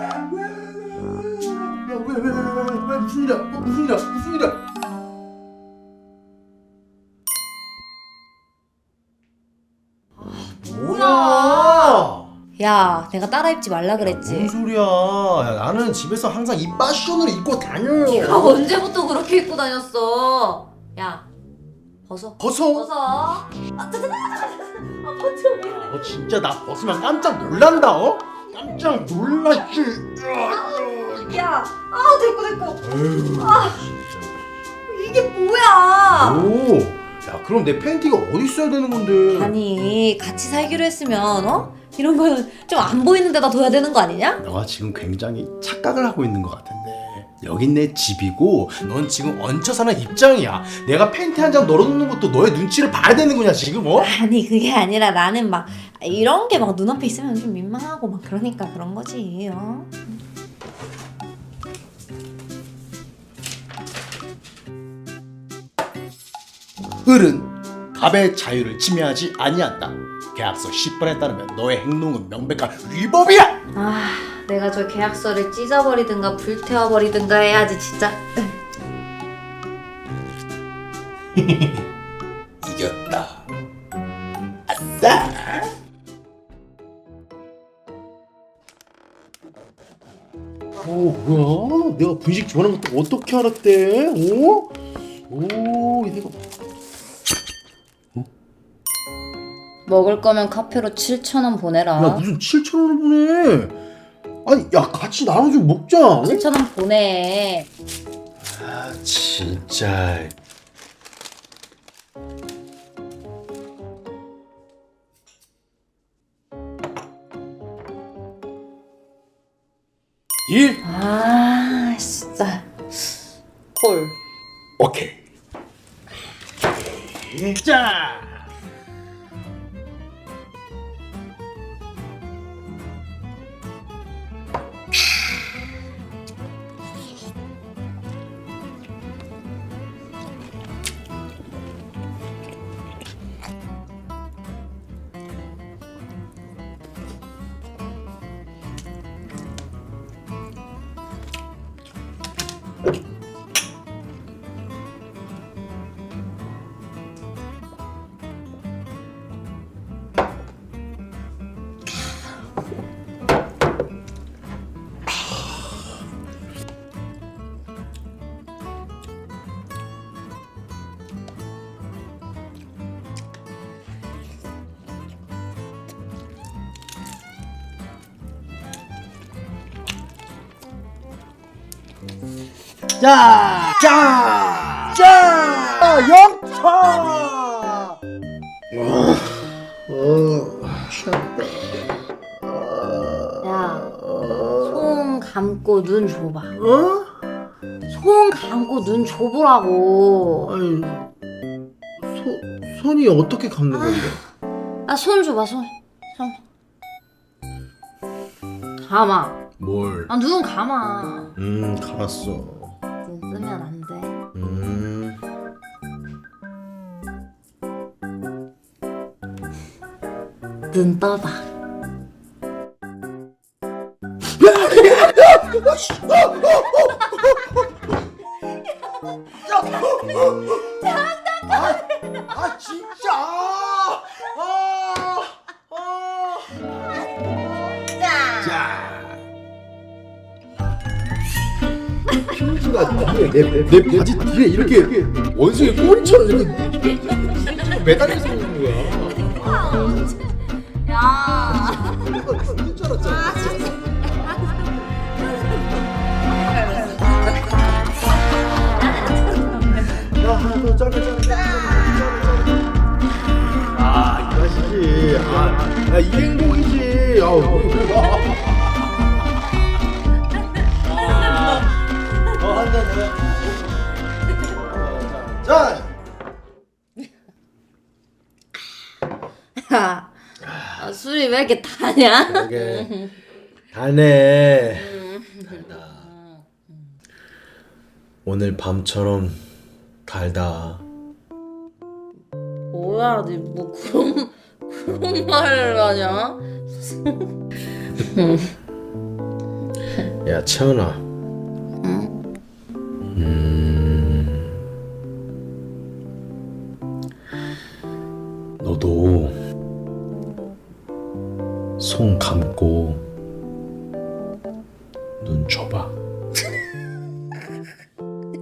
야왜왜 왜 왜 무슨 일이야? 어, 무슨 일이야? 무슨 일이야? 뭐야? 야, 내가 따라 입지 말라 뭔 그랬지. 소리야? 야, 나는 집에서 항상 이 패션을 입고 다녀요. 언제부터 그렇게 입고 다녔어? 야, 벗어. 벗어. 벗어. 아, 짜자자자자. 아, 벗어. 미안해. 너 진짜 나 벗으면 깜짝 놀란다, 어? 깜짝 놀랐지. 야, 아, 됐고 됐고. 에휴, 아. 진짜. 이게 뭐야? 오, 야 그럼 내 팬티가 어디 있어야 되는 건데? 아니, 같이 살기로 했으면 어? 이런 거는 좀 안 보이는 데다 둬야 되는 거 아니냐? 너가 지금 굉장히 착각을 하고 있는 것 같은데 여긴 내 집이고 넌 지금 얹혀 사는 입장이야 내가 팬티 한 장 널어놓는 것도 너의 눈치를 봐야 되는 거냐 지금 어? 아니, 그게 아니라 나는 막 이런 게 막 눈앞에 있으면 좀 민망하고 막 그러니까 그런 거지. 어? 을은 갑의 자유를 침해하지 아니한다 계약서 10번에 따르면 너의 행동은 명백한 위법이야 아, 내가 저 계약서를 찢어버리든가 불태워버리든가 해야지 진짜. 이겼다 아싸 오 뭐야 내가 분식 좋아하는 것도 어떻게 알았대 오? 오 내가 먹을 거면 카페로 7천 원 보내라. 야 무슨 7천 원을 보내? 아니 야 같이 나눠주고 먹자. 어? 7천 원 보내. 아 진짜. 일 아, 진짜. 콜. 오케이. 자. 자, 자, 자, 영차. 야, 손 감고 눈 줘봐. 어? 손 감고 눈 줘보라고. 아니, 소, 손이 어떻게 감는 건데? 아, 손 줘봐, 손. 손. 감아. 뭘? 아, 눈 감아. 음, 갈았어. 눈 뜨면 안 돼. 음. 눈 떠봐. 아, 진짜. 가 내, 내 바지 뒤에 이렇게 원숭이 꼬리처럼 이렇게 매달려서 있는 거야. 야. 내가 죽는 줄 알았잖아. 야, 하나 더 짧게 짧게 짧게 아, 이 맛이지. 아, 야, 이 행복이지. 아우, 자, 야. 아, 술이 왜 이렇게 타냐? 이게 달네. 달다. 오늘 밤처럼 달다. 뭐야, 니뭐 그런 그런 말을 하냐? 야 채연아 감고 눈 줘봐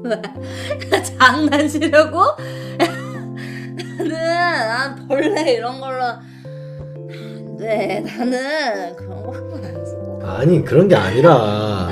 장난치려고? 나는 난 벌레 이런 걸로 안 돼 나는 그런 거 하고 안 써. 아니 그런 게 아니라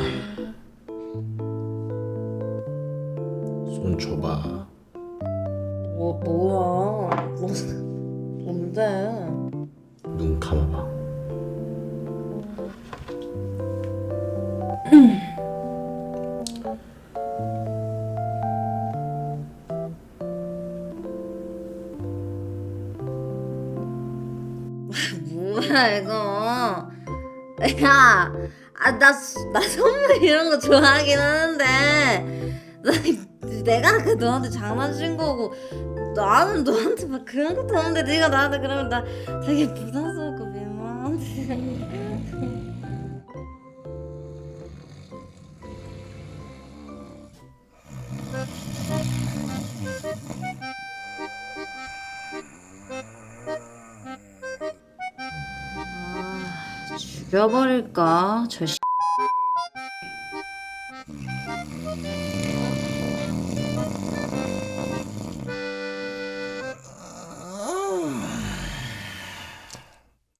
뭐야 이거. 야, 아, 나, 수- 나 선물 이런 거 좋아하긴 하는데. 나, 내가 아까 너한테 장난친 거고 나는 너한테 막 그런 것도 없는데 네가 나한테 그러면 나 되게 부담스럽고 민망한데 죽여버릴까 저 씨.